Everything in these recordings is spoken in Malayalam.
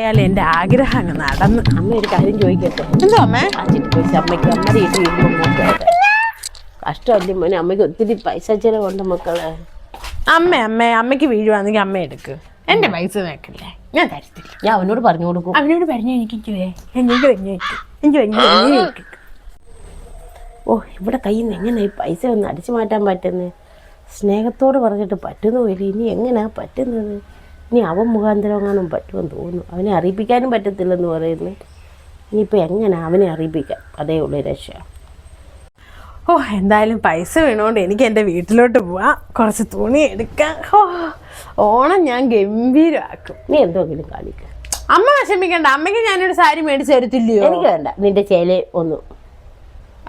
ആയാലും എന്റെ ആഗ്രഹം അങ്ങ് നടന്ന്. അമ്മ ഒരു കാര്യം ചോദിക്കട്ടെ എന്തോ അമ്മേ? ചിട്ടി പൈസ അമ്മയ്ക്ക് അമ്മ വീട്ടിൽ നോക്കാതെ കഷ്ടമല്ലേ മോനെ അമ്മയ്ക്ക് ഒത്തിരി പൈസ ചിലവുണ്ട് മക്കളെ. അമ്മ അമ്മ അമ്മയ്ക്ക് വീഴുവാണെങ്കിൽ അമ്മ എടുക്ക്. എന്റെ പൈസ വെക്കല്ലേ ഞാൻ തരത്തില്ല. ഞാൻ അവനോട് പറഞ്ഞു കൊടുക്കും. അവനോട് പറഞ്ഞു എനിക്ക്. എനിക്ക് പറഞ്ഞു എനിക്ക് പറഞ്ഞു ഓ ഇവിടെ കയ്യിൽ നിന്ന് എങ്ങനെ ഈ പൈസ ഒന്ന് അടിച്ചു മാറ്റാൻ പറ്റുന്നത് സ്നേഹത്തോട് പറഞ്ഞിട്ട് പറ്റുന്നുമില്ല ഇനി എങ്ങനെയാ പറ്റുന്നത്? ഇനി അവൻ മുഖാന്തരമാകാനും പറ്റുമെന്ന് തോന്നുന്നു. അവനെ അറിയിപ്പിക്കാനും പറ്റത്തില്ലെന്ന് പറയുന്നു. ഇനിയിപ്പോൾ എങ്ങനെ അവനെ അറിയിപ്പിക്കാം? അതേ ഉള്ളൂ രക്ഷ. ഓ എന്തായാലും പൈസ വേണോണ്ട് എനിക്ക് എന്റെ വീട്ടിലോട്ട് പോവാം. കുറച്ച് തുണി എടുക്കാം. ഓ ഓണം ഞാൻ ഗംഭീരമാക്കും നീ എന്തെങ്കിലും കാണിക്ക. അമ്മ വിഷമിക്കണ്ട. അമ്മയ്ക്ക് ഞാനൊരു സാരി മേടിച്ച് തരത്തില്ലയോ? എനിക്ക് വേണ്ട. നിന്റെ ചേല ഒന്ന്.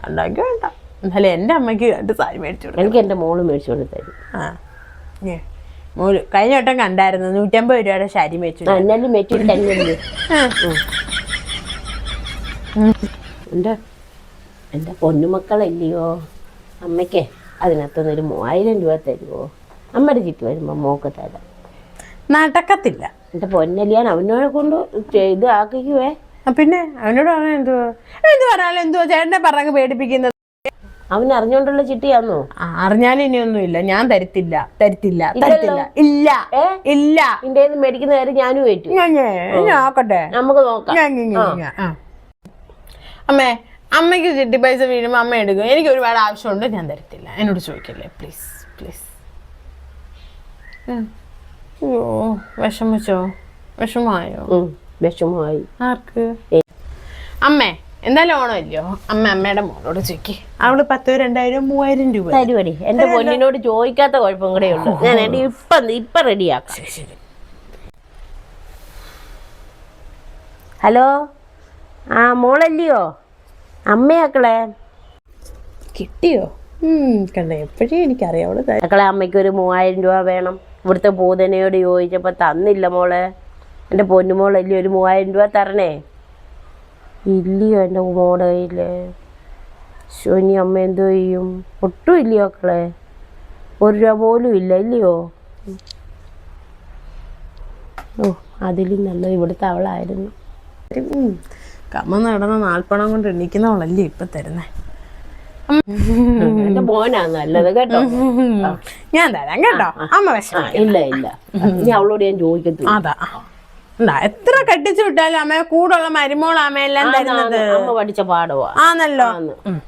ഉണ്ടാക്കി വേണ്ട. എന്നാലും എന്റെ അമ്മയ്ക്ക് രണ്ട് സാരി മേടിച്ചു കൊടുക്കും. എനിക്ക് എന്റെ മോൾ മേടിച്ചുകൊണ്ട് തരും ആ കഴിഞ്ഞ വട്ടം കണ്ടായിരുന്നു. നൂറ്റമ്പത് രൂപയുടെ ശരി മേച്ചു എന്നാലും മെറ്റി തന്നെയല്ലേ എന്റെ എന്റെ പൊന്നുമക്കളല്ലയോ? അമ്മയ്ക്ക് അതിനകത്തുനിന്നൊരു മൂവായിരം രൂപ തരുമോ അമ്മയുടെ ചുറ്റു വരുമ്പോൾ മോക്ക് തരാം. നടക്കത്തില്ല. എന്റെ പൊന്നലിയാൻ അവനോട് കൊണ്ട് ഇത് ആക്കിക്കുവേ? പിന്നെ അവനോട് പറഞ്ഞാൽ എന്തുവാ? എന്ത് പറഞ്ഞാലും എന്തുവാ? ചേട്ടനെ പറഞ്ഞ് പേടിപ്പിക്കുന്നത്. അവൻ അറിഞ്ഞോണ്ടുള്ള ചിട്ടിയാന്നോ? അറിഞ്ഞാൽ ഇനിയൊന്നും ഇല്ല ഞാൻ തരത്തില്ല. തരത്തില്ല. തരത്തില്ല. ഇല്ല. ഇല്ല. നിന്റെ മേടിക്കുന്ന കാര്യം ഞാനും ഏറ്റു. നോക്കട്ടെ നമുക്ക് നോക്കാം. അമ്മേ അമ്മയ്ക്ക് ചിട്ടി പൈസ വീഴുമ്പോൾ അമ്മ എടുക്കും. എനിക്ക് ഒരുപാട് ആവശ്യമുണ്ട്. ഞാൻ തരത്തില്ല. എന്നോട് ചോദിക്കല്ലേ? പ്ലീസ് പ്ലീസ് അയ്യോ വിഷമിച്ചോ? വിഷമായോ ഉം, വിഷമമായി. ആർക്ക്? അമ്മേ എന്തായാലും ഇല്ലയോ അമ്മ അമ്മയുടെ മോളോട് ചോദിക്കി. അവൾ പത്തോ രണ്ടായിരം മൂവായിരം രൂപ തരുവടി. എന്റെ പൊന്നിനോട് ചോദിക്കാത്ത കുഴപ്പം കൂടെ ഉള്ളു. ഞാൻ എടി ഇപ്പൊ ഇപ്പൊ റെഡിയാക്കാം. ഹലോ? ആ മോളല്ലയോ? അമ്മയാക്കളെ? കിട്ടിയോ? ഉം, കണ്ടോ എപ്പോഴും എനിക്കറിയാം അവൾ. മക്കളെ അമ്മയ്ക്ക് ഒരു മൂവായിരം രൂപ വേണം. ഇവിടുത്തെ പൂതനയോട് ചോദിച്ചപ്പോൾ തന്നില്ല മോളെ. എന്റെ പൊന്നുമോളല്ലേ ഒരു മൂവായിരം രൂപ തരണേ? ഇല്ലയോ എന്റെ മോടെ ശോനി അമ്മ എന്തോ ചെയ്യും? ഒട്ടും ഇല്ലയോ മക്കളെ. ഒരു രൂപ പോലും ഇല്ല ഇല്ലയോ? ഓ അതിലും നല്ല ഇവിടുത്തെ അവളായിരുന്നു. കമ്മ നടന്ന നാൽപ്പണം കൊണ്ട് എണ്ണിക്കുന്നവളല്ലേ ഇപ്പൊ തരുന്നേ. മോനാ നല്ലത് കേട്ടോ. ഞാൻ തരാം കേട്ടോ. അമ്മ വിഷമം ഇല്ല ഇല്ല. ഇനി അവളോട് ഞാൻ ചോദിക്കത്തില്ല. അതാ. എത്ര കെട്ടിച്ചു വിട്ടാലും അമ്മ കൂടുള്ള മരുമോൾ അമ്മയെല്ലാം തരുന്നത് അമ്മ പഠിച്ച പാടവാ. ഉം.